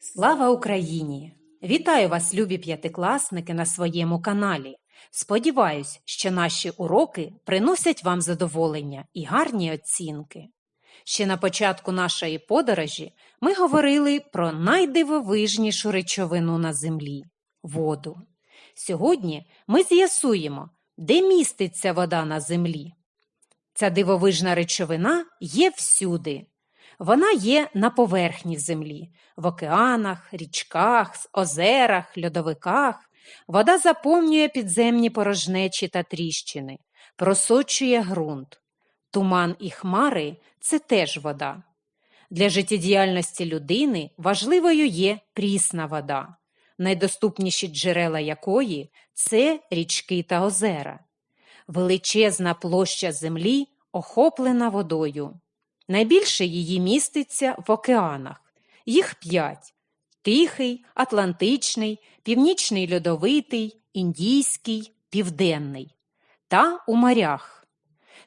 Слава Україні! Вітаю вас, любі п'ятикласники, на своєму каналі. Сподіваюсь, що наші уроки приносять вам задоволення і гарні оцінки. Ще на початку нашої подорожі ми говорили про найдивовижнішу речовину на землі воду. Сьогодні ми з'ясуємо, де міститься вода на землі. Ця дивовижна речовина є всюди. Вона є на поверхні землі, в океанах, річках, озерах, льодовиках. Вода заповнює підземні порожнечі та тріщини, просочує ґрунт. Туман і хмари це теж вода. Для життєдіяльності людини важливою є прісна вода, найдоступніші джерела якої це річки та озера. Величезна площа землі охоплена водою. Найбільше її міститься в океанах. Їх п'ять: Тихий, Атлантичний, Північний Льодовитий, Індійський, Південний та у морях.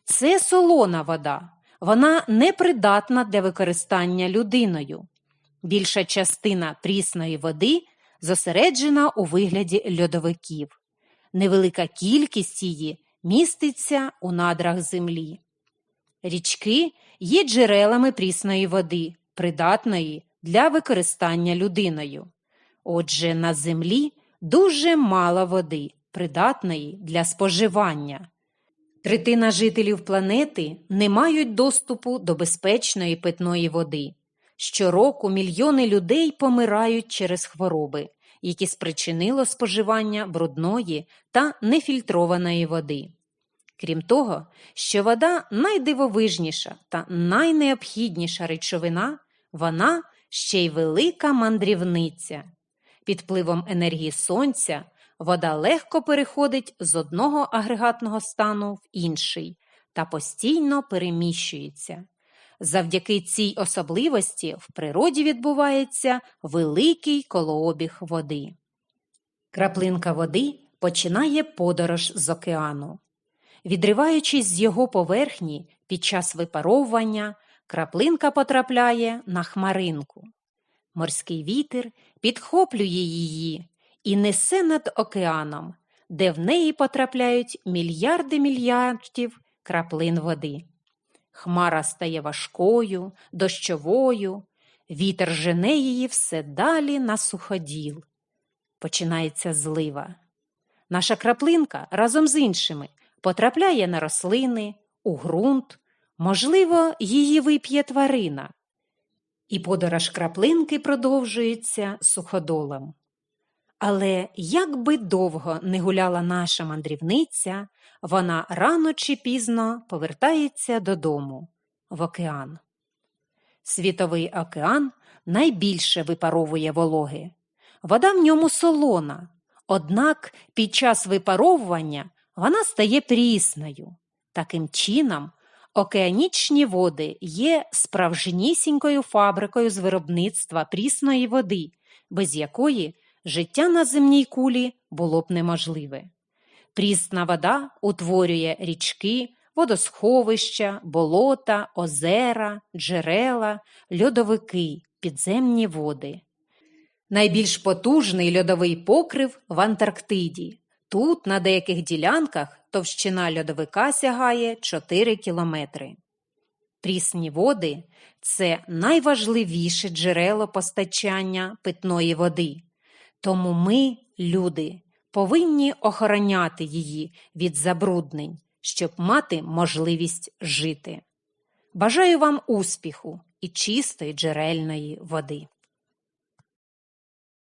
Це солона вода. Вона непридатна для використання людиною. Більша частина прісної води зосереджена у вигляді льодовиків. Невелика кількість її міститься у надрах землі. Річки є джерелами прісної води, придатної для використання людиною. Отже, на землі дуже мало води, придатної для споживання. Третина жителів планети не мають доступу до безпечної питної води. Щороку мільйони людей помирають через хвороби, які спричинило споживання брудної та нефільтрованої води. Крім того, що вода найдивовижніша та найнеобхідніша речовина, вона ще й велика мандрівниця. Під впливом енергії сонця вода легко переходить з одного агрегатного стану в інший та постійно переміщується. Завдяки цій особливості в природі відбувається великий колообіг води. Краплинка води починає подорож з океану. Відриваючись з його поверхні під час випаровування, краплинка потрапляє на хмаринку. Морський вітер підхоплює її і несе над океаном, де в неї потрапляють мільярди мільярдів краплин води. Хмара стає важкою, дощовою, вітер жене її все далі на суходіл. Починається злива. Наша краплинка разом з іншими потрапляє на рослини, у ґрунт, можливо, її вип'є тварина. І подорож краплинки продовжується суходолом. Але як би довго не гуляла наша мандрівниця, вона рано чи пізно повертається додому в океан. Світовий океан найбільше випаровує вологи. Вода в ньому солона, однак під час випаровування вона стає прісною. Таким чином, океанічні води є справжнісінькою фабрикою з виробництва прісної води, без якої життя на земній кулі було б неможливе. Прісна вода утворює річки, водосховища, болота, озера, джерела, льодовики, підземні води. Найбільш потужний льодовий покрив в Антарктиді. Тут, на деяких ділянках, товщина льодовика сягає 4 кілометри. Прісні води це найважливіше джерело постачання питної води. Тому ми, люди, повинні охороняти її від забруднень, щоб мати можливість жити. Бажаю вам успіху і чистої джерельної води.